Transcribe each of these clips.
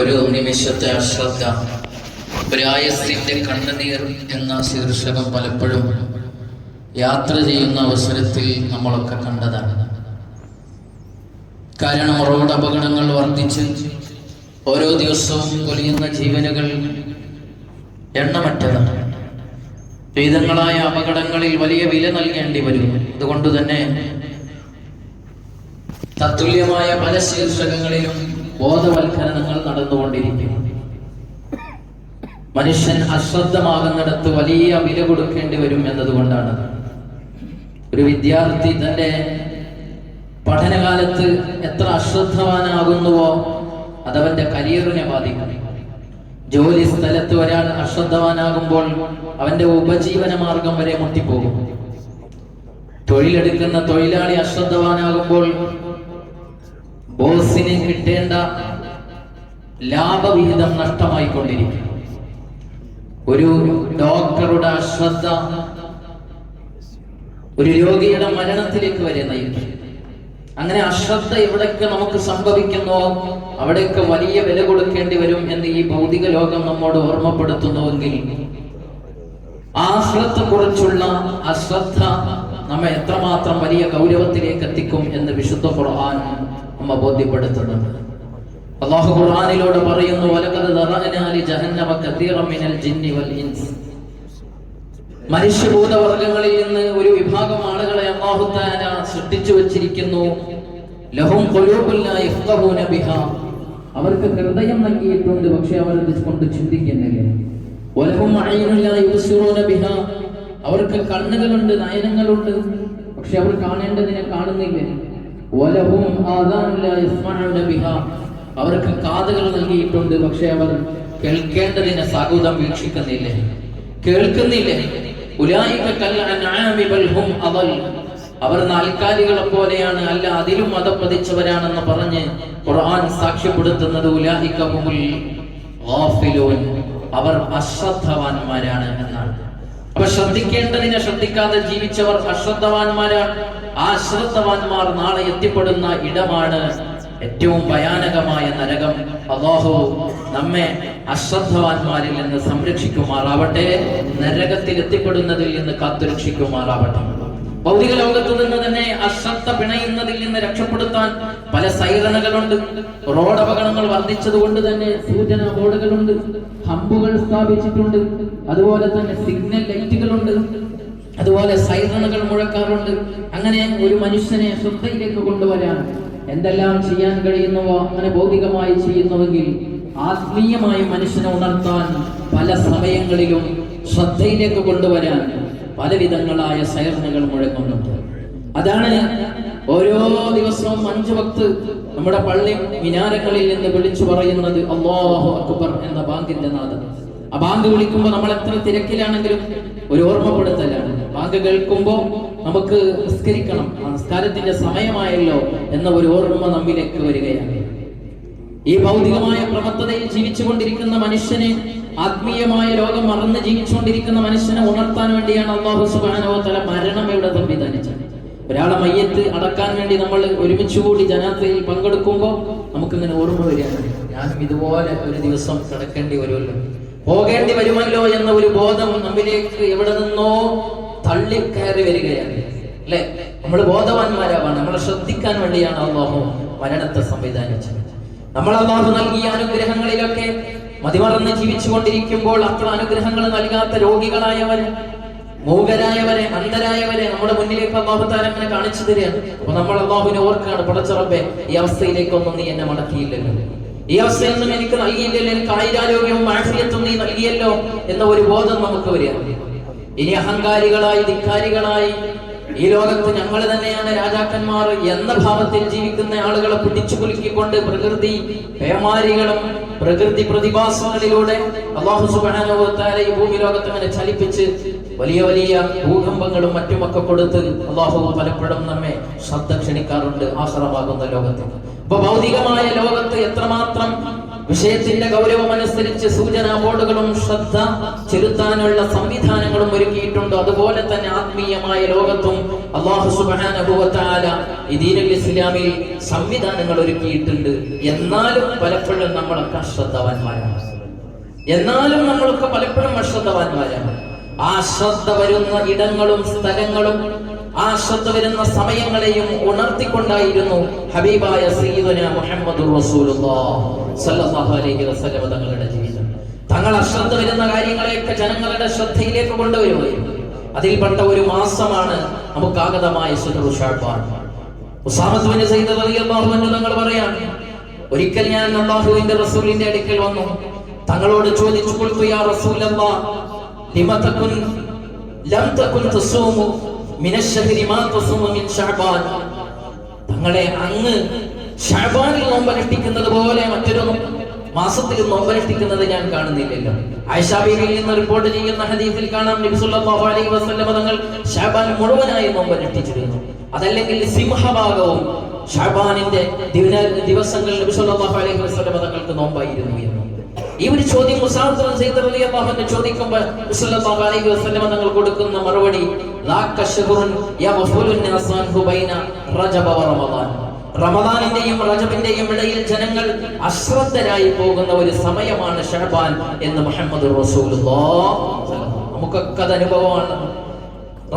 ഒരു നിമിഷത്തെ അശ്രദ്ധ. ഒരായസിന്റെ കണ്ണുനീർ എന്ന ശീർഷകം പലപ്പോഴും യാത്ര ചെയ്യുന്ന അവസരത്തിൽ നമ്മളൊക്കെ കണ്ടതാണ്. കാരണം റോഡ് അപകടങ്ങൾ വർദ്ധിച്ച് ഓരോ ദിവസവും കൊലിയുന്ന ജീവനുകൾ എണ്ണമറ്റതാണ്. വിവിധങ്ങളായ അപകടങ്ങളിൽ വലിയ വില നൽകേണ്ടി വരും. അതുകൊണ്ട് തന്നെ തത്തുല്യമായ പല ശീർഷകങ്ങളിലും ബോധവൽക്കരണങ്ങൾ നടന്നുകൊണ്ടിരിക്കുന്നു മനുഷ്യൻ അശ്രദ്ധമാകുന്നിടത്ത് വലിയ വില കൊടുക്കേണ്ടി വരും എന്നതുകൊണ്ടാണ്. ഒരു വിദ്യാർത്ഥി തന്റെ പഠനകാലത്ത് എത്ര അശ്രദ്ധവാനാകുന്നുവോ അതവന്റെ കരിയറിനെ ബാധിക്കും. ജോലി സ്ഥലത്ത് ഒരാൾ അശ്രദ്ധവാനാകുമ്പോൾ അവന്റെ ഉപജീവന മാർഗം വരെ മുട്ടിപ്പോകും. തൊഴിലെടുക്കുന്ന തൊഴിലാളി അശ്രദ്ധവാനാകുമ്പോൾ ബോസിന് കിട്ടേണ്ട ലാഭവിഹിതം നഷ്ടമായിക്കൊണ്ടിരിക്കും ഒരു ഡോക്ടറുടെ അശ്രദ്ധ ഒരു രോഗിയുടെ മരണത്തിലേക്ക് വരെ നയിക്കും. അങ്ങനെ അശ്രദ്ധ എവിടെയൊക്കെ നമുക്ക് സംഭവിക്കുന്നോ അവിടെയൊക്കെ വലിയ വില കൊടുക്കേണ്ടി വരും എന്ന് ഈ ഭൗതിക ലോകം നമ്മോട് ഓർമ്മപ്പെടുത്തുന്നുവെങ്കിൽ ആ കുറിച്ചുള്ള അശ്രദ്ധ നമ്മെ എത്രമാത്രം വലിയ ഗൗരവത്തിലേക്ക് എത്തിക്കും എന്ന് വിശുദ്ധ ഖുർആൻ നമ്മ ബോധ്യപ്പെടുത്തുന്നുണ്ട് അള്ളാഹു ഖുർആനിലൂടെ പറയുന്നു വലക്കത് ജഹന്നമ കതീറൻ മിനൽ ജിന്നി വൽ ഇൻസ്. മനുഷ്യഭൂതവർഗങ്ങളിൽ നിന്ന് ഒരു വിഭാഗം ആളുകളെ അള്ളാഹു തആല സൃഷ്ടിച്ചു വച്ചിരിക്കുന്നു. ലഹും ബിഹാ. അവർക്ക് ഹൃദയം നൽകിയിട്ടുണ്ട് പക്ഷെ അവർ കൊണ്ട് ചിന്തിക്കുന്നില്ല. യുബ്സിറൂന ബിഹാ. അവർക്ക് കണ്ണുകളുണ്ട് നയനങ്ങളുണ്ട് പക്ഷെ അവർ കാണേണ്ടതിനെ കാണുന്നില്ല. അവർക്ക് കാതുകൾ നൽകിയിട്ടുണ്ട് പക്ഷെ അവർ കേൾക്കേണ്ടതിനെ സകുതം വീക്ഷിക്കുന്നില്ല. കേൾക്കുന്നില്ല. അവർ നാൽക്കാലികളെ പോലെയാണ് അല്ല അതിലും മതപ്പതിച്ചവരാണെന്ന് പറഞ്ഞ് ഖുർആൻ സാക്ഷ്യപ്പെടുത്തുന്നത് അവർ അശ്രദ്ധവാന്മാരാണ് എന്നാണ്. അപ്പൊ ശ്രദ്ധിക്കേണ്ടതിനെ ശ്രദ്ധിക്കാതെ ജീവിച്ചവർ അശ്രദ്ധവാന്മാരാണ് ആ ശ്രദ്ധവാന്മാർ നാളെ എത്തിപ്പെടുന്ന ഇടമാണ് ഏറ്റവും ഭയാനകമായ നരകം. അള്ളാഹു നമ്മെ അശ്രദ്ധവാന്മാരിൽ നിന്ന് സംരക്ഷിക്കുമാറാവട്ടെ നരകത്തിൽ എത്തിപ്പെടുന്നതിൽ നിന്ന് കാത്തുരക്ഷിക്കുമാറാവട്ടെ. ഭൗതിക ലോകത്ത് നിന്ന് തന്നെ അശ്രദ്ധ പിണയുന്നതിൽ നിന്ന് രക്ഷപ്പെടുത്താൻ പല സൈറണകളുണ്ട്. റോഡ് അപകടങ്ങൾ വർദ്ധിച്ചതുകൊണ്ട് തന്നെ സൂചന ബോർഡുകളുണ്ട്. ഹമ്പുകൾ സ്ഥാപിച്ചിട്ടുണ്ട്. അതുപോലെ തന്നെ സിഗ്നൽ ലൈറ്റുകളുണ്ട്. അതുപോലെ സൈറണുകൾ മുഴക്കാറുണ്ട്. അങ്ങനെ ഒരു മനുഷ്യനെ ശ്രദ്ധയിലേക്ക് കൊണ്ടുവരാൻ എന്തെല്ലാം ചെയ്യാൻ കഴിയുന്നുവോ അങ്ങനെ ഭൗതികമായി ചെയ്യുന്നുവെങ്കിൽ ആത്മീയമായി മനുഷ്യനെ ഉണർത്താൻ പല സമയങ്ങളിലും ശ്രദ്ധയിലേക്ക് കൊണ്ടുവരാൻ പലവിധങ്ങളായ സൈറനുകൾ മുഴങ്ങുന്നുണ്ട് അതാണ് ഓരോ ദിവസവും അഞ്ചു വക്ത് നമ്മുടെ പള്ളി മിനാരങ്ങളിൽ നിന്ന് വിളിച്ചു പറയുന്നത് അള്ളാഹു അക്ബർ എന്ന ബാങ്കിന്റെ നാദം ബാങ്ക് വിളിക്കുമ്പോൾ നമ്മൾ എത്ര തിരക്കിലാണെങ്കിലും ഒരു ഓർമ്മപ്പെടുത്തലാണ്. ബാങ്ക് കേൾക്കുമ്പോൾ നമുക്ക് നിസ്കരിക്കണം. ആ നിസ്കാരത്തിന്റെ സമയമായല്ലോ എന്ന ഒരു ഓർമ്മ നമ്മിലേക്ക് വരികയാണ്. ഈ ഭൗതികമായ പ്രമത്തതയിൽ ജീവിച്ചുകൊണ്ടിരിക്കുന്ന മനുഷ്യനെ ആത്മീയമായ ലോകം മറന്ന് ജീവിച്ചുകൊണ്ടിരിക്കുന്ന മനുഷ്യനെ ഉണർത്താൻ വേണ്ടിയാണ് അള്ളാഹു സുബാനോ തല മരണം ഇവിടെ സംവിധാനിച്ചത്. ഒരാളെ മയ്യത്ത് അടക്കാൻ വേണ്ടി നമ്മൾ ഒരുമിച്ച് കൂടി ജനാത്തയിൽ പങ്കെടുക്കുമ്പോൾ നമുക്കിങ്ങനെ ഓർമ്മ വരികയാണ്. ഞാനും ഇതുപോലെ ഒരു ദിവസം കിടക്കേണ്ടി വരുമല്ലോ. പോകേണ്ടി വരുമല്ലോ എന്ന ഒരു ബോധം നമ്മിലേക്ക് എവിടെ നിന്നോ തള്ളിക്കയറി വരികയാണ്. അല്ലെ? നമ്മൾ ബോധവാന്മാരാവാണ്. നമ്മൾ ശ്രദ്ധിക്കാൻ വേണ്ടിയാണ് അള്ളാഹു മരണത്തെ സംവിധാനിച്ചത്. നമ്മൾ അള്ളാഹു നൽകിയ അനുഗ്രഹങ്ങളിലൊക്കെ മതിമറന്ന് ജീവിച്ചുകൊണ്ടിരിക്കുമ്പോൾ അത്ര അനുഗ്രഹങ്ങൾ നൽകാത്ത രോഗികളായവരെ മൂകരായവരെ അന്ധരായവരെ നമ്മുടെ മുന്നിലേക്ക് അള്ളാഹു താരം അങ്ങനെ കാണിച്ചു തരികയാണ്. അപ്പൊ നമ്മൾ അള്ളാഹുവിനെ ഓർക്കാണ് പടച്ചറപ്പെ ഈ അവസ്ഥയിലേക്കൊന്നും നീ എന്നെ മടക്കിയില്ലല്ലോ. ഈ അവസ്ഥയിൽ നിന്നും എനിക്ക് നൽകിയില്ലല്ലോ എനിക്ക് ആയിരാരോഗ്യവും ആഫിയത്തും നീ നൽകിയല്ലോ എന്ന ഒരു ബോധം നമുക്ക് വരിക. ഇനി അഹങ്കാരികളായി ധിക്കാരികളായി ഈ ലോകത്ത് ഞങ്ങൾ തന്നെയാണ് രാജാക്കന്മാർ എന്ന ഭാവത്തിൽ ജീവിക്കുന്ന ആളുകളെ പിടിച്ചു കുലുക്കിക്കൊണ്ട് പ്രകൃതി പേമാരികളും പ്രകൃതി പ്രതിഭാസങ്ങളിലൂടെ അള്ളാഹു സുബാനുഭവത്താല ഈ ഭൂമി ലോകത്ത് അങ്ങനെ ചലിപ്പിച്ച് വലിയ വലിയ ഭൂകമ്പങ്ങളും മറ്റുമൊക്കെ കൊടുത്ത് അള്ളാഹു പലപ്പോഴും നമ്മെ ശബ്ദം ക്ഷണിക്കാറുണ്ട് ആശ്രമാകുന്ന ലോകത്ത് അപ്പൊ ഭൗതികമായ ലോകത്ത് എത്രമാത്രം വിഷയത്തിന്റെ ഗൗരവമനുസരിച്ച് സൂചനാ ബോർഡുകളും ശ്രദ്ധ ചെലുത്താനുള്ള സംവിധാനങ്ങളും ഒരുക്കിയിട്ടുണ്ടോ? അതുപോലെ തന്നെ ആത്മീയമായ ലോകത്തും അള്ളാഹു സുബാനുഭവത്താല ഈ ദീനുൽ ഇസ്ലാമിൽ സംവിധാനങ്ങൾ ഒരുക്കിയിട്ടുണ്ട്. എന്നാലും പലപ്പോഴും നമ്മളൊക്കെ അശ്രദ്ധവാന്മാരാണ്. എന്നാലും നമ്മളൊക്കെ പലപ്പോഴും അശ്രദ്ധവാന്മാരാണ്. ആ ശ്രദ്ധ വരുന്ന ഇടങ്ങളും സ്ഥലങ്ങളും ആ ശ്രദ്ധ വരുന്ന സമയങ്ങളെയും ഉണർത്തിക്കൊണ്ടായിരുന്നു ഹബീബായ സീദന മുഹമ്മദ് തങ്ങളുടെ ജീവിതം. തങ്ങൾ അശ്രദ്ധ വരുന്ന കാര്യങ്ങളെയൊക്കെ ജനങ്ങളുടെ ശ്രദ്ധയിലേക്ക് കൊണ്ടുവരുമായിരുന്നു അതിൽപ്പെട്ട ഒരു മാസമാണ് നമുക്ക് ആഗതമായ തങ്ങൾ പറയാം ഒരിക്കൽ ഞാൻ അള്ളാഹുവിന്റെ റസൂലിന്റെ അടുക്കൽ വന്നു. തങ്ങളോട് ചോദിച്ചു കൊടുത്തു തങ്ങളെ അങ്ങ് ഷാബാനിൽ നോമ്പനുഷ്ഠിക്കുന്നത് പോലെ മറ്റൊരു മാസത്തിൽ നോമ്പനുഷ്ഠിക്കുന്നത് ഞാൻ കാണുന്നില്ലല്ലോ. ഐഷാബിയിൽ നിന്ന് റിപ്പോർട്ട് ചെയ്യുന്ന ഹദീസിൽ കാണാം നബി സല്ലല്ലാഹു അലൈഹി വസല്ലം തങ്ങൾ ഷാബാൻ മുഴുവനായി നോമ്പനുഷ്ഠിച്ചിരുന്നു അതല്ലെങ്കിൽ സിംഹഭാഗവും ഷാബാനിന്റെ ദിവസങ്ങളിൽ നബി സല്ലല്ലാഹു അലൈഹി വസല്ലം തങ്ങൾക്ക് നോമ്പായിരുന്നു എന്ന്. ഈ ഒരു ചോദ്യം അൻഹു ചോദിക്കുമ്പോൾ അലൈഹി വസല്ലം തങ്ങൾ കൊടുക്കുന്ന മറുപടി റമദാനിന്റെയും റജബിന്റെയും ഇടയിൽ ജനങ്ങൾ അശ്രദ്ധരായി പോകുന്ന ഒരു സമയമാണ് ഷഹബാൻ എന്ന് മുഹമ്മദ് നമുക്കൊക്കെ അത് അനുഭവമാണ്.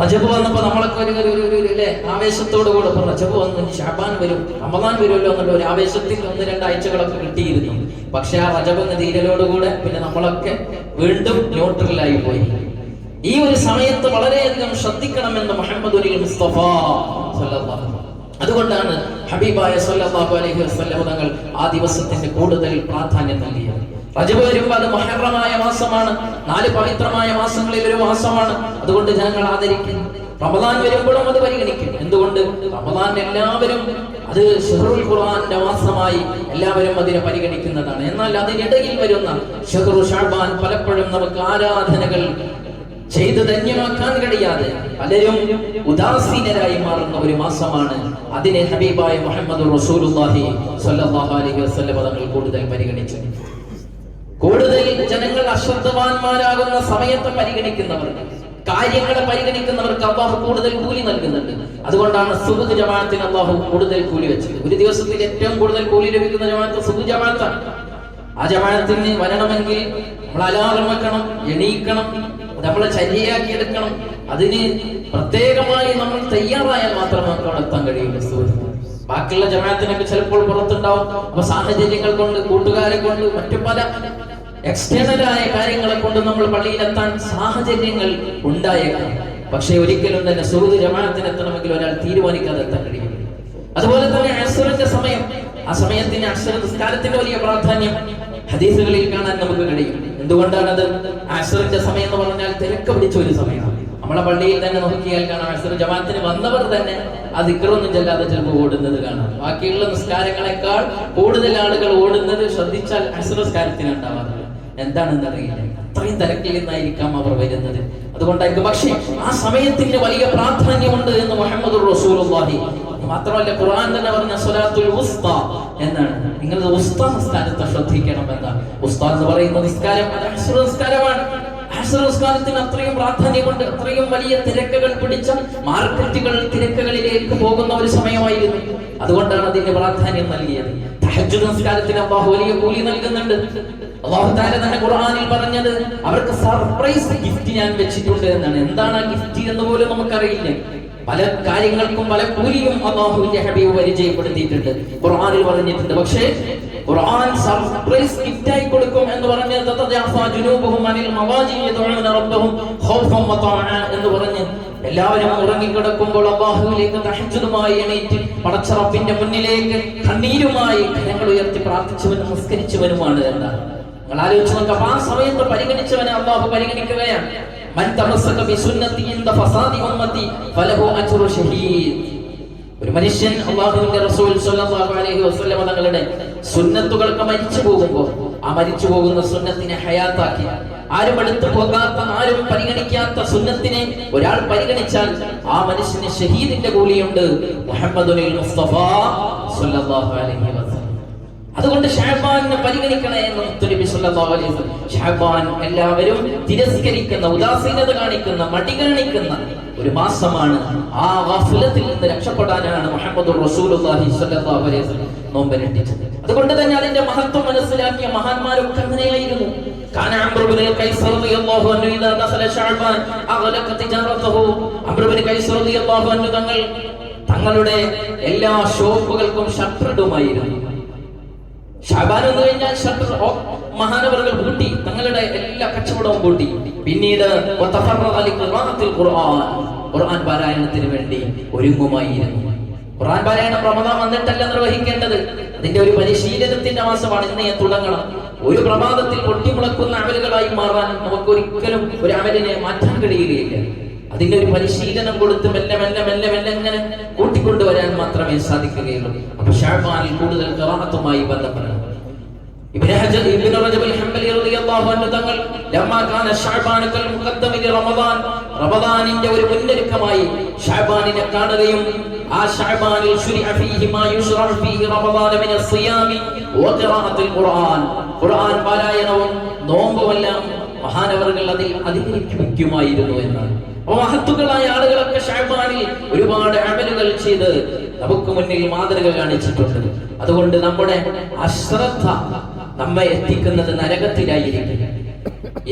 റജബ് വന്നപ്പോ നമ്മളൊക്കെ ഒരു ഒരു ഒരു ഇല്ലേ ആവേശത്തോട് കൂടെ റജബ് വന്നു ഷഹബാൻ വരും റമദാൻ വരുമല്ലോ എന്നുള്ള ഒരു ആവേശത്തിൽ ഒന്ന് രണ്ടാഴ്ചകളൊക്കെ കിട്ടിയിരുന്നു. പക്ഷെ ആ റജബ് എന്ന തീരലോടുകൂടെ പിന്നെ നമ്മളൊക്കെ വീണ്ടും ന്യൂട്രലായി പോയി. ഈ ഒരു സമയത്ത് വളരെയധികം ശ്രദ്ധിക്കണമെന്ന് മുഹമ്മദ് മുസ്തഫ അതുകൊണ്ടാണ് ഹബീബായ സല്ലല്ലാഹു അലൈഹി വസല്ലം തങ്ങൾ ആ ദിവസത്തിന്റെ കൂടുതൽ പ്രാധാന്യം നൽകിയത്. റജബ് വരുമ്പോൾ അത് മഹറമായ മാസമാണ് നാല് പവിത്രമായ മാസങ്ങളിൽ ഒരു മാസമാണ്. അതുകൊണ്ട് ജനങ്ങൾ ആദരിക്കുന്നു. റമദാൻ വരുമ്പോഴും അത് പരിഗണിക്കും. എന്തുകൊണ്ട്? റമദാൻ എല്ലാവരും അത് ഷെഹറുൽ ഖുർആന്റെ മാസമായി എല്ലാവരും അതിനെ പരിഗണിക്കുന്നതാണ്. എന്നാൽ അതിനിടയിൽ വരുന്ന ഷെഹറു ഷാബാൻ പലപ്പോഴും നമുക്ക് ആരാധനകൾ ചെയ്ത് ധന്യമാക്കാൻ കഴിയാതെ പലരും ഉദാസീനരായി മാറുന്ന ഒരു മാസമാണ് അതിനെ ഹബീബായ മുഹമ്മദ് റസൂലുള്ളാഹി സ്വല്ലല്ലാഹു അലൈഹി വസല്ലം തങ്ങൾ കൂടുതൽ പരിഗണിച്ചു കൂടുതൽ ജനങ്ങൾ അശ്രദ്ധവാന്മാരാകുന്ന സമയത്തെ പരിഗണിക്കുന്നവർ കാര്യങ്ങളെ പരിഗണിക്കുന്നവർക്ക് അള്ളാഹു കൂടുതൽ കൂലി നൽകുന്നുണ്ട്. അതുകൊണ്ടാണ് സുബുദ് ജമാഅത്തിന് അള്ളാഹു കൂടുതൽ കൂലി വെച്ചത്. ഒരു ദിവസത്തിൽ ഏറ്റവും കൂടുതൽ കൂലി ലഭിക്കുന്ന ജമാഅത്ത് സുബുദ് ജമാഅത്താണ്. ആ ജമാഅത്തിന് വരണമെങ്കിൽ നമ്മൾ അലാറം വെക്കണം എണീക്കണം നമ്മളെ ശരിയാക്കി എടുക്കണം. അതിന് പ്രത്യേകമായി നമ്മൾ തയ്യാറായാൽ മാത്രമേ നമുക്ക് എത്താൻ കഴിയുള്ളൂ ബാക്കിയുള്ള ജമാഅത്തിനൊക്കെ ചിലപ്പോൾ പുറത്തുണ്ടാവും. അപ്പൊ സാഹചര്യങ്ങൾ കൊണ്ട് കൂട്ടുകാരെ കൊണ്ട് മറ്റു പല എക്സ്റ്റേണലായ കാര്യങ്ങളെ കൊണ്ട് നമ്മൾ പള്ളിയിലെത്താൻ സാഹചര്യങ്ങൾ ഉണ്ടായേക്കാം. പക്ഷെ ഒരിക്കലും തന്നെ സുഹൃത്ത് ജമാഅത്തിന് എത്തണമെങ്കിൽ ഒരാൾ തീരുമാനിക്കാതെ എത്താൻ കഴിയും അതുപോലെ തന്നെ അസുറിന്റെ സമയം. ആ സമയത്തിന് അക്ഷര നിസ്കാരത്തിന്റെ വലിയ പ്രാധാന്യം ഹദീസുകളിൽ കാണാൻ നമുക്ക് കഴിയും. എന്തുകൊണ്ടാണത്? അസുറിന്റെ സമയം എന്ന് പറഞ്ഞാൽ തിരക്ക് പിടിച്ച ഒരു സമയമാണ്. നമ്മളെ പള്ളിയിൽ തന്നെ നോക്കിയാൽ കാണാം അഷർ ജമാത്തിന് വന്നവർ തന്നെ ആ ദിക്കറൊന്നും ചെല്ലാതെ ചിലപ്പോൾ ഓടുന്നത് കാണാം. ബാക്കിയുള്ള നിസ്കാരങ്ങളെക്കാൾ കൂടുതൽ ആളുകൾ ഓടുന്നത് ശ്രദ്ധിച്ചാൽ അസുരസ്കാരത്തിന് ഉണ്ടാവാറുണ്ട്. എന്താണെന്ന് അറിയില്ല അത്രയും തിരക്കിൽ നിന്നായിരിക്കാം അവർ വരുന്നത്. അതുകൊണ്ടായിരിക്കും പക്ഷേ ആ സമയത്തിന് വലിയ പ്രാധാന്യമുണ്ട് എന്ന് മുഹമ്മദ് റസൂലുള്ളാഹി. മാത്രമല്ല ഖുർആൻ തന്നെ പറഞ്ഞ സ്വലാത്തുൽ ഉസ്ത എന്നാണ്. നിങ്ങൾ ഉസ്ത നിസ്കാരത്തെ ശ്രദ്ധിക്കണം എന്നാണ് ഉസ്ത എന്ന് പറയുന്ന നിസ്കാരം നിസ്കാരമാണ്. അശ്ര നിസ്കാരത്തിന് അത്രയും പ്രാധാന്യമുണ്ട് അത്രയും വലിയ തിരക്കുകൾ പിടിച്ച മാർക്കറ്റുകൾ തിരക്കുകളിലേക്ക് പോകുന്ന ഒരു സമയമായിരുന്നു. അതുകൊണ്ടാണ് അതിന്റെ പ്രാധാന്യം നൽകിയത്. തഹജ്ജുദ് നിസ്കാരത്തിന് അള്ളാഹു വലിയ കൂലി നൽകുന്നുണ്ട്. അള്ളാഹു താല തന്നെ ഖുർആനിൽ പറഞ്ഞത് അവർക്ക് സർപ്രൈസ് ഗിഫ്റ്റ് ഞാൻ വെച്ചിട്ടുണ്ട് എന്നാണ്. എന്താണ് ആ ഗിഫ്റ്റ് എന്ന് പോലും നമുക്കറിയില്ല. പല കാര്യങ്ങൾക്കും പല കൂലിയും അള്ളാഹുവിന്റെ ഹബീബ് പരിചയപ്പെടുത്തിയിട്ടുണ്ട്. ഖുർആാനിൽ പറഞ്ഞിട്ടുണ്ട്. പക്ഷേ ഖുർആൻ സർപ്രൈസ് ഗിഫ്റ്റ് ആയി കൊടുക്കും എന്ന് പറഞ്ഞ് എന്ന് പറഞ്ഞ് എല്ലാവരും ഉറങ്ങിക്കിടക്കുമ്പോൾ അള്ളാഹുവിലേക്ക് തഹജ്ജുദുമായി എണീറ്റ് പടച്ച റബ്ബിന്റെ മുന്നിലേക്ക് കണ്ണീരുമായി കരങ്ങൾ ഉയർത്തി പ്രാർത്ഥിച്ചവനും നിസ്കരിച്ചവനുമാണ് എന്നാണ്. നിങ്ങൾ ആലോചിച്ച് നോക്കാം ആ സമയത്ത് പരിഗണിച്ചവനെ അള്ളാഹു പരിഗണിക്കുകയാണ്. ഒരു മനുഷ്യൻ അള്ളാഹുവിന്റെ റസൂൽ അലൈഹി വസല്ലം തങ്ങളുടെ സുന്നത്തുകൾക്ക് മരിച്ചു പോകുമ്പോൾ ആ മരിച്ചു പോകുന്ന സുന്നത്തിനെ ഹയാത്താക്കി. ആരും അടുത്ത് പോകാത്ത ആരും പരിഗണിക്കാത്ത സുന്നത്തിനെ ഒരാൾ പരിഗണിച്ചാൽ ആ മനുഷ്യന് ഷഹീദിന്റെ കൂലിയുണ്ട്. മുഹമ്മദുൽ മുസ്തഫ സ്വല്ലല്ലാഹു അലൈഹി വസല്ലം. അതുകൊണ്ട് ഷാബാനെ പരിഗണിക്കണേ എന്ന് മുത്തുനബി സല്ലല്ലാഹു അലൈഹി വസല്ലം ഷാബാൻ എല്ലാവരും തിരസ്കരിക്കുന്ന ഉദാസീനത കാണിക്കുന്ന മടി കാണിക്കുന്ന ഒരു മാസമാണ് ആ ഗഫലത്തിൽ നിന്ന് രക്ഷപ്പെടാനാണ് മുഹമ്മദ് റസൂലുള്ളാഹി സ്വല്ലല്ലാഹു അലൈഹി വസല്ലം നോമ്പനുഷ്ഠിച്ചത് അതുകൊണ്ട് തന്നെ അതിന്റെ മഹത്വം മനസ്സിലാക്കിയ മഹാന്മാരൊക്കെ അങ്ങനെയായിരുന്നു كان عمرو بن القيس رضي الله عنه اذا دخل شعبان اغلق تجارته عمرو بن القيس رضي الله عنه തങ്ങൾ തങ്ങളുടെ എല്ലാ ഷോപ്പുകൾക്കും ഷട്ടർ ഇടുമായിരുന്നു ഷാബാൻ എന്ന് കഴിഞ്ഞാൽ ഷട്ടർ മഹാനവറുകൾ പൂട്ടി തങ്ങളുടെ എല്ലാ കച്ചവടവും പൂട്ടി. പിന്നീട് ഖുർആൻ പാരായണത്തിന് വേണ്ടി ഒരുങ്ങുമായിരുന്നു. ഖുർആൻ പാരായണം റമദാൻ വന്നിട്ടല്ല നിർവഹിക്കേണ്ടത്. അതിന്റെ ഒരു പരിശീലനത്തിന്റെ മാസമാണ് ഇന്ന് തുടങ്ങണം. ഒരു പ്രഭാതത്തിൽ പൊട്ടിമുളക്കുന്ന അമലുകളായി മാറാൻ നമുക്ക് ഒരിക്കലും ഒരു അമലിനെ മാറ്റാൻ കഴിയുകയില്ല. അതിന്റെ ഒരു പരിശീലനം കൊടുത്ത് മെല്ലെ മെല്ലെ മെല്ലെ മെല്ലെ ഇങ്ങനെ കൂട്ടിക്കൊണ്ടുവരാൻ മാത്രമേ സാധിക്കുകയുള്ളൂ. അപ്പൊ ഷാബാനിൽ കൂടുതൽ ഖിറാഅത്തുമായി ബന്ധപ്പെടണം. തങ്ങൾ റമദാനിന്റെ ഒരു ആ ഷഅബാനിൽ റമദാൻ മിന സിയാമി ഖുർആൻ. ഖുർആൻ പാരായണവും നോമ്പുമെല്ലാം മഹാനവറുകൾ അതിൽ അധികരിക്കുമായിരുന്നു എന്നാണ്. അപ്പൊ മഹത്തുക്കളായ ആളുകളൊക്കെ ഷാബാനിൽ ഒരുപാട് അമലുകൾ ചെയ്ത് നമുക്ക് മുന്നിൽ മാതൃക കാണിച്ചിട്ടുണ്ട്. അതുകൊണ്ട് നമ്മുടെ അശ്രദ്ധ നമ്മെ എത്തിക്കുന്നത് നരകത്തിലായിരിക്കും.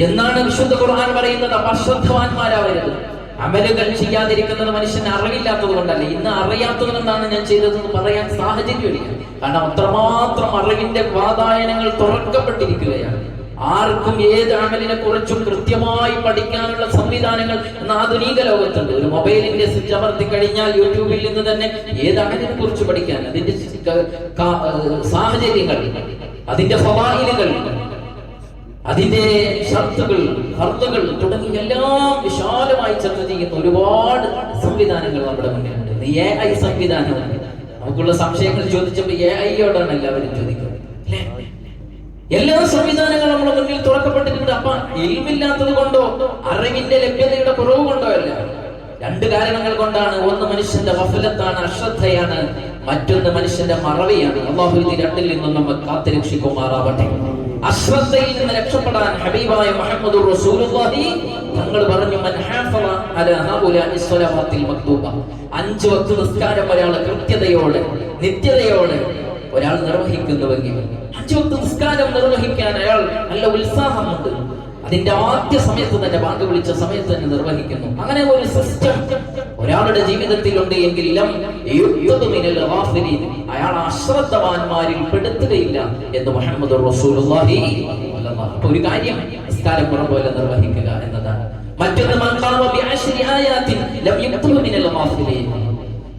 എന്നാണ് വിശുദ്ധ ഖുർആൻ പറയുന്നത്? അശ്രദ്ധവാന്മാരാവരുത്. അമലുകൾ ചെയ്യാതിരിക്കുന്നത് മനുഷ്യന് അറിവില്ലാത്തത് കൊണ്ടല്ല. ഇന്ന് അറിയാത്തത് കൊണ്ടാണ് ഞാൻ ചെയ്തതെന്ന് പറയാൻ സാഹചര്യമില്ല കാരണം അത്രമാത്രം അറിവിന്റെ വാതായനങ്ങൾ തുറക്കപ്പെട്ടിരിക്കുകയാണ്. ആർക്കും ഏത് അമലിനെ കുറിച്ചും കൃത്യമായി പഠിക്കാനുള്ള സംവിധാനങ്ങൾ ഇന്ന് ആധുനിക ലോകത്തുണ്ട്. ഒരു മൊബൈലിന്റെ സ്വിച്ച് അമർത്തി കഴിഞ്ഞാൽ യൂട്യൂബിൽ നിന്ന് തന്നെ ഏത് അമലിനെ കുറിച്ച് പഠിക്കാൻ അതിന്റെ സാഹചര്യങ്ങൾ അതിന്റെ ഫവായിലുകൾ അതിന്റെ ഷർത്തുകൾ ഹർത്തുകൾ തുടങ്ങി എല്ലാം വിശാലമായി ചർച്ച ചെയ്യുന്ന ഒരുപാട് സംവിധാനങ്ങൾ നമ്മുടെ മുന്നിലുണ്ട്. എ ഐ സംവിധാനമാണ് നമുക്കുള്ള സംശയങ്ങൾ ചോദിച്ചപ്പോൾ എ ഐയോടാണ് എല്ലാവരും ചോദിക്കുന്നത്. എല്ലാ സംവിധാനങ്ങളും നമ്മുടെ മുന്നിൽ തുറക്കപ്പെട്ടിട്ടുണ്ട്. അപ്പൊ ഇൽമില്ലാത്തത് കൊണ്ടോ അറിവിന്റെ ലഭ്യതയുടെ കുറവ് കൊണ്ടോ അല്ല. രണ്ട് കാരണങ്ങൾ കൊണ്ടാണ്. ഒന്ന് മനുഷ്യന്റെ വഫലത്താണ് അശ്രദ്ധയാണ്. മറ്റൊന്ന് മനുഷ്യന്റെ മറവിയാണ്. അള്ളാഹു ഇത് രണ്ടിൽ നിന്നും നമ്മൾ കാത്തുരക്ഷിക്കുമാറാവട്ടെ. അശ്രദ്ധയിൽ നിന്ന് രക്ഷപ്പെടാൻ ഹബീബായ മുഹമ്മദ് റസൂലുള്ളാഹി തങ്ങൾ പറഞ്ഞു മൻ ഹാഫള അഞ്ച് വക്ത് നിസ്കാരം ഒരാൾ കൃത്യതയോടെ നിത്യതയോടെ ഒരാൾ നിർവഹിക്കുന്നുവെങ്കിൽ അഞ്ചു നിസ്കാരം നിർവഹിക്കാൻ അയാൾ നല്ല ഉത്സാഹമുണ്ട് അതിന്റെ ആദ്യ സമയത്ത് തന്നെ ബാങ്ക് വിളിച്ച സമയത്ത് തന്നെ നിർവഹിക്കുന്നു അങ്ങനെ ഒരു സിസ്റ്റം ഒരാളുടെ എങ്കിൽ യുക്തദു മിനൽ ഗാഫിലീൻ. അയാൾ അശ്രദ്ധവാന്മാരിൽ പെടുത്തുകയില്ല എന്ന് മുഹമ്മദ് ഒരു കാര്യം നിസ്കാരം പുറപോലെ നിർവഹിക്കുക എന്നതാണ് മറ്റൊന്ന്.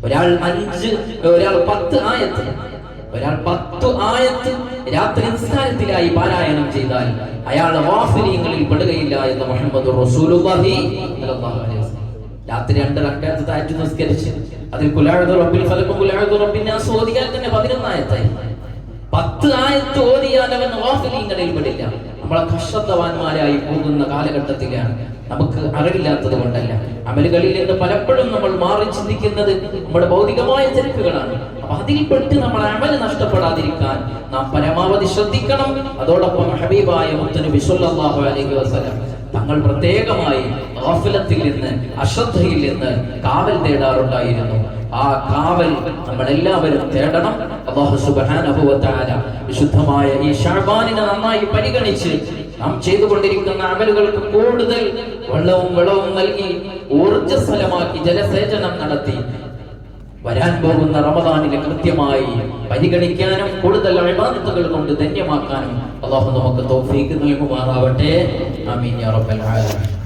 ഒരാൾ അഞ്ച് ഒരാൾ പത്ത് ആയത്ത് ഒരാൾ പത്തു ആയത്ത് രാത്രി നിസ്കാരത്തിലായി പാരായണം ചെയ്താൽ അയാൾ വാഫിലിങ്ങളിൽ പെടുകയില്ല എന്ന് മുഹമ്മദ് റസൂലുള്ളാഹി രാത്രി രണ്ട് റക്അത്ത് താറ്റു നിസ്കരിച്ച് അതിൽ കുലാഴുതു റബ്ബിൽ ഫലക്കും കുലാഴുതു റബ്ബിൻ തന്നെ പതിനൊന്നായത്തായി. പത്ത് ആയത്ത് ഓതിയാൽ അവൻ നമ്മളെ കഷ്ടത്തവാന്മാരായി പോകുന്ന കാലഘട്ടത്തിലാണ് നമുക്ക് അറിവില്ലാത്തത് കൊണ്ടല്ല. അമലുകളിൽ നിന്ന് പലപ്പോഴും നമ്മൾ മാറി ചിന്തിക്കുന്നത് നമ്മുടെ ഭൗതികമായ തിരക്കുകളാണ് അപ്പൊ അതിൽപ്പെട്ട് നമ്മൾ അമൽ നഷ്ടപ്പെടാതിരിക്കാൻ നാം പരമാവധി ശ്രദ്ധിക്കണം. അതോടൊപ്പം ഹബീബായ മുത്തനബി സല്ലല്ലാഹു അലൈഹി വസല്ലം തങ്ങൾ പ്രത്യേകമായി ഓഫിലത്തിൽ നിന്ന് അശ്രദ്ധയിൽ നിന്ന് കാവൽ തേടാറുണ്ടായിരുന്നു. ആ കാവൽ നമ്മൾ എല്ലാവരും തേടണം. അള്ളാഹു തആല വിശുദ്ധമായ ഈ ഷാബാനിനെ നന്നായി പരിഗണിച്ച് നാം ചെയ്തുകൊണ്ടിരിക്കുന്ന അമലുകൾക്ക് കൂടുതൽ വെള്ളവും വെള്ളവും നൽകി ഊർജസ്വലമാക്കി ജലസേചനം നടത്തി. വരാൻ പോകുന്ന റമദാനിലെ കൃത്യമായി പരിഗണിക്കാനും കൂടുതൽ അഴിമാനത്തുകൾ കൊണ്ട് ധന്യമാക്കാനും അള്ളാഹു നമുക്ക് തോഫീക്ക് നൽകുമാറാവട്ടെ. ആമീൻ ആലമീൻ.